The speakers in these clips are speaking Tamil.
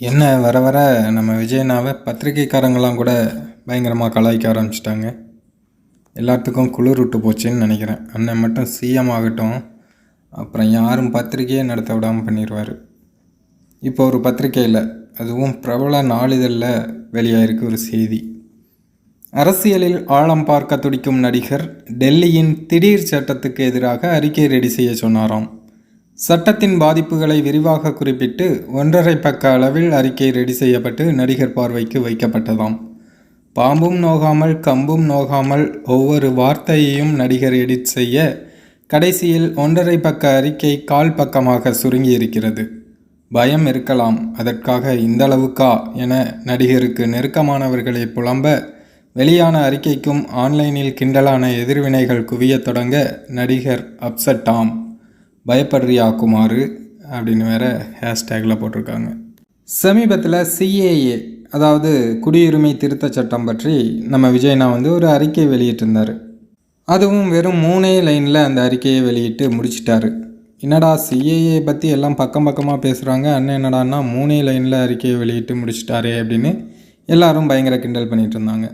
என்ன வர வர நம்ம விஜயனாவை பத்திரிக்கைக்காரங்களாம் கூட பயங்கரமாக கலாய்க்க ஆரம்பிச்சிட்டாங்க. எல்லாத்துக்கும் குளிர் விட்டு போச்சுன்னு நினைக்கிறேன். அண்ணன் மட்டும் சிஎம் ஆகட்டும் அப்புறம் யாரும் பத்திரிகையே நடத்த விடாமல் பண்ணிடுவார் இப்போ ஒரு பத்திரிக்கையில் அதுவும் பிரபல நாளிதழில் வெளியாயிருக்கு ஒரு செய்தி. அரசியலில் ஆழம் பார்க்க துடிக்கும் நடிகர் டெல்லியின் திடீர் சட்டத்துக்கு எதிராக அறிக்கை ரெடி செய்ய சொன்னாராம். சட்டத்தின் பாதிப்புகளை விரிவாக குறிப்பிட்டு ஒன்றரை பக்க அளவில் அறிக்கை ரெடி செய்யப்பட்டு நடிகர் பார்வைக்கு வைக்கப்பட்டதாம். பாம்பும் நோகாமல் கம்பும் நோகாமல் ஒவ்வொரு வார்த்தையையும் நடிகர் எடிட் செய்ய கடைசியில் ஒன்றரை பக்க அறிக்கை கால் பக்கமாக சுருங்கி இருக்கிறது பயம் இருக்கலாம். அதற்காக இந்த அளவுக்கா என நடிகருக்கு நெருக்கமானவர்களை புலம்ப வெளியான அறிக்கைக்கும் ஆன்லைனில் கிண்டலான எதிர்வினைகள் குவியத் தொடங்க நடிகர் அப்செட்டாம். ஆம் குமார் அப்படின்னு வேற ஹேஷ்டேக்கில் போட்டிருக்காங்க. சமீபத்தில் சிஏஏ அதாவது குடியுரிமை திருத்தச் சட்டம் பற்றி நம்ம விஜய்னா வந்து ஒரு அறிக்கை வெளியிட்டிருந்தார். அதுவும் வெறும் மூணே லைனில் அந்த அறிக்கையை வெளியிட்டு முடிச்சிட்டாரு. என்னடா சிஏஏ பற்றி எல்லாம் பக்கம் பக்கமாக பேசுகிறாங்க அண்ணன் என்னடான்னா மூணே லைனில் அறிக்கையை வெளியிட்டு முடிச்சிட்டாரே அப்படின்னு எல்லாரும் பயங்கர கிண்டல் பண்ணிகிட்டு இருந்தாங்க.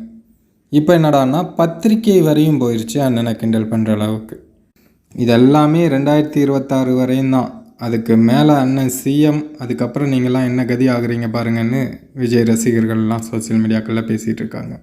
இப்போ என்னடான்னா பத்திரிக்கை வரையும் போயிடுச்சு அண்ணனை கிண்டல் பண்ணுற அளவுக்கு. இதெல்லாமே ரெண்டாயிரத்தி இருபத்தாறு வரையும் தான் அதுக்கு மேலே அண்ணன் சிஎம் அதுக்கப்புறம் நீங்களாம் என்ன கதி ஆகுறீங்க பாருங்கன்னு விஜய் ரசிகர்கள்லாம் சோஷியல் மீடியாக்களில் பேசிகிட்டு இருக்காங்க.